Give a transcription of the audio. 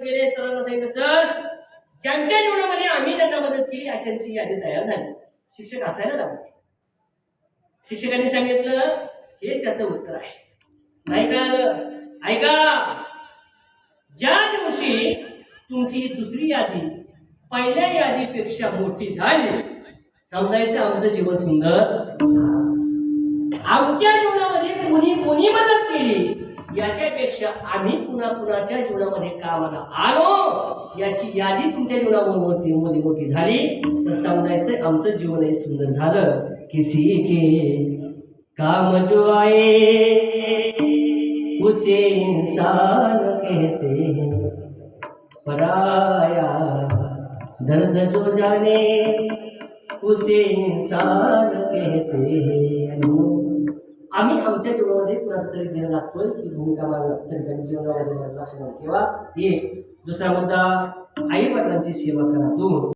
गेले सरांना सांगितलं सर ज्यांच्या जीवनामध्ये आम्ही त्यांना मदत केली अशांची यादी तयार झाली. शिक्षक असायला लागले. शिक्षकांनी सांगितलं हेच त्याचं उत्तर आहे. नाही कळालं ऐका ज्या दिवशी तुमची दुसरी यादी पहिल्या यादीपेक्षा मोठी झाली समजायचं आमचं जीवन सुंदर. आमच्या जीवनामध्ये कुणी कोणी मदत केली? याच्यापेक्षा आम्ही पुन्हा कुणाच्या जीवनामध्ये कामाला आलो याची यादी तुमच्या जीवनामध्ये मोठी मोठी झाली तर समजायचं आमचं जीवनही सुंदर झालं. किसी के काम जो आए उसे इंसान कहते हैं। पराया दर्द जो जाने उसे इंसान कहते हैं। आम्ही आमच्या जीवनामध्ये कुणाचं तरी देणं लागतोय ही भूमिका मला तरी त्यांच्या जीवनामध्ये लक्षात ठेवा एक दुसरा मुद्दा आई वडिलांची सेवा करा. दोन